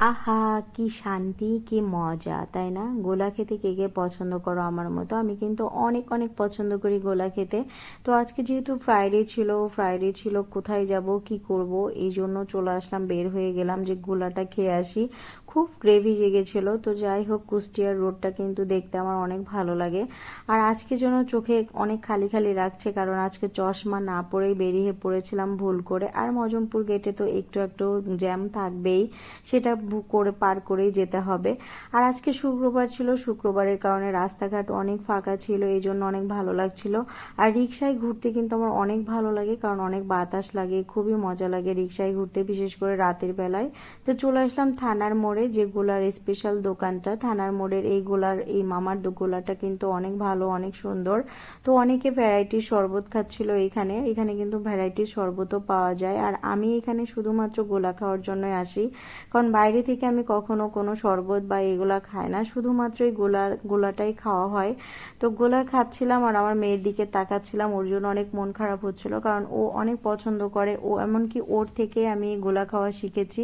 আহা, কি শান্তি, কি মজা, তাই না? গোলা খেতে কে কে পছন্দ করো আমার মতো? আমি কিন্তু অনেক অনেক পছন্দ করি গোলা খেতে। তো আজকে যেহেতু ফ্রাইডে ছিল ফ্রাইডে ছিল, কোথায় যাব, কি করব, এই জন্য চলে আসলাম, বের হয়ে গেলাম যে গোলাটা খেয়ে আসি। খুব গ্রেভি জেগেছিল, তো যাই হোক, কুষ্টিয়ার রোডটা কিন্তু দেখতে আমার অনেক ভালো লাগে। আর আজকে জন্য চোখে অনেক খালি খালি রাখছে, কারণ আজকে চশমা না পরেই বেরিয়ে পড়েছিলাম ভুল করে। আর মজমপুর গেটে তো একটু একটু জ্যাম থাকবেই, সেটা করে পার করেই যেতে হবে। আর আজকে শুক্রবার ছিল, শুক্রবারের কারণে রাস্তাঘাট অনেক ফাঁকা ছিল, এই জন্য অনেক ভালো লাগছিল। আর রিক্সায় ঘুরতে কিন্তু আমার অনেক ভালো লাগে, কারণ অনেক বাতাস লাগে, খুবই মজা লাগে রিক্সায় ঘুরতে, বিশেষ করে রাতের বেলায়। তো চলে আসলাম থানার মোড়ে, যে গোলার স্পেশাল দোকানটা। থানার মোড়ের এই গোলার, এই মামার গোলাটা কিন্তু অনেক ভালো, অনেক সুন্দর। তো অনেকে ভ্যারাইটির শরবত খাচ্ছিল এখানে এখানে কিন্তু ভ্যারাইটির শরবতও পাওয়া যায়। আর আমি এখানে শুধুমাত্র গোলা খাওয়ার জন্যই আসি, কারণ বাইরে থেকে আমি কখনো কোনো শরবত বা এগুলা খাই না। শুধুমাত্র এই গোলার গোলাটাই খাওয়া হয়। তো গোলা খাচ্ছিলাম আর আমার মেয়ের দিকে তাকাচ্ছিলাম। ওর জন্য অনেক মন খারাপ হচ্ছিল কারণ ও অনেক পছন্দ করে। ও এমনকি ওর থেকে আমি গোলা খাওয়া শিখেছি।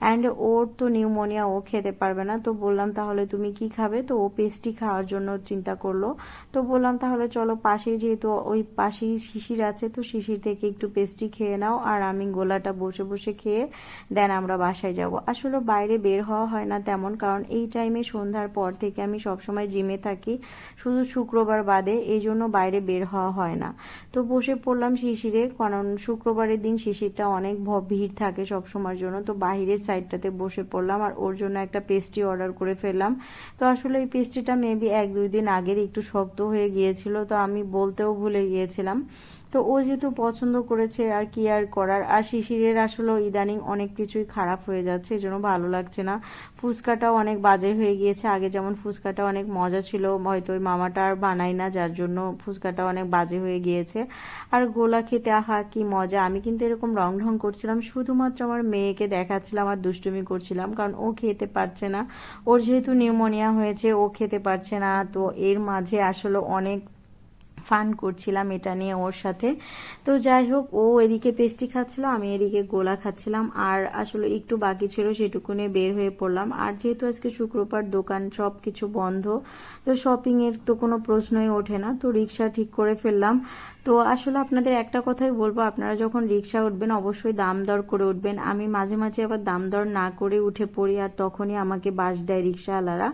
অ্যান্ড ওর তো নিউমোনিয়া ও খেতে পারবে না। তো বললাম, তাহলে তুমি কি খাবে? তো ও পেস্টি খাওয়ার জন্য চিন্তা করল। তো বললাম, তাহলে চলো পাশেই যেহেতু ওই পাশেই শিশির আছে, তো শিশির থেকে একটু পেস্টি খেয়ে নাও। আর আমি গোলাটা বসে বসে খেয়ে দেন আমরা বাসায় যাব। আসলে বাইরে বের হওয়া হয় না তেমন, কারণ এই টাইমে সন্ধ্যার পর থেকে আমি সবসময় জিমে থাকি। শুধু শুক্রবার বাদে এই জন্য বাইরে বের হওয়া হয় না। তো বসে পড়লাম শিশিরে, কারণ শুক্রবারের দিন শিশিরটা অনেক ভিড় থাকে সব সময়ের জন্য। তো বাহিরের সাইডটাতে বসে পড়লাম আর ওর জন্য একটা পেস্ট্রি অর্ডার করে ফেললাম। তো আসলে এই পেস্ট্রিটা মেবি এক, দুই দিন আগের একটু শক্ত হয়ে গিয়েছিল, তো আমি বলতেও ভুলে গিয়েছিলাম। তো ও যেহেতু পছন্দ করেছে আর কি আর করার, আর শিশিরের আসলে ইদানিং অনেক কিছুই খারাপ হয়ে যাচ্ছে, এজন্য ভালো লাগছে না। ফুচকাটাও অনেক বাজে হয়ে গিয়েছে। আগে যেমন ফুচকাটা অনেক মজা ছিল, হয়তো ওই মামাটা আর বানাই না, যার জন্য ফুচকাটা অনেক বাজে হয়ে গিয়েছে। আর গোলা খেতে আহা, কি মজা। আমি কিন্তু এরকম রং ঢং করছিলাম, শুধুমাত্র আমার মেয়েকে দেখাচ্ছিলাম আর দুষ্টুমি করছিলাম, কারণ ও খেতে পারছে না। ওর যেহেতু নিউমোনিয়া হয়েছে, ও খেতে পারছে না। তো এর মাঝে আসলে অনেক ফান করছিলাম এটা নিয়ে ওর সাথে। তো যাই হোক, ও এদিকে পেস্টি খাচ্ছিল, আমি এদিকে গোলা খাচ্ছিলাম। আর আসলে একটু বাকি ছিল সেটুকু নিয়ে বের হয়ে পড়লাম। আর যেহেতু আজকে শুক্রবার দোকান সব কিছু বন্ধ, তো শপিং এর তো কোনো প্রশ্নই ওঠে না। তো রিক্সা ঠিক করে ফেললাম। তো আসলে আপনাদের একটা কথাই বলব, আপনারা যখন রিক্সা উঠবেন, অবশ্যই দাম দর করে উঠবেন। আমি মাঝে মাঝে আবার দাম দর না করে উঠে পড়ি, আর তখনই আমাকে বাস দেয় রিক্সাওয়ালারা।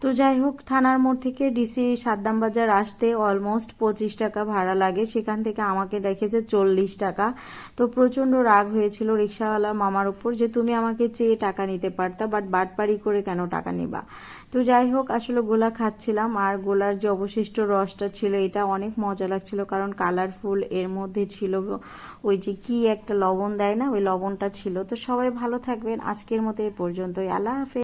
তো যাই হোক, থানার মোড় থেকে ডিসি সাদ্দাম বাজার আসতে অলমোস্ট পঁচিশ টাকা ভাড়া লাগে, সেখান থেকে আমাকে দেখেছে চল্লিশ টাকা। তো প্রচণ্ড রাগ হয়েছিল রিক্সাওয়ালা মামার উপর যে তুমি আমাকে চেয়ে টাকা নিতে পারতা বাট বাটপারি করে কেন টাকা নিবা? তো যাই হোক, আসলে গোলা খাচ্ছিলাম, আর গোলার যে অবশিষ্ট রসটা ছিল, এটা অনেক মজা লাগছিল, কারণ কালারফুল এর মধ্যে ছিল ওই যে কি একটা লবণ দেয় না, ওই লবণটা ছিল। তো সবাই ভালো থাকবেন, আজকের মতো এ পর্যন্তই। আল্লাহ হাফেজ।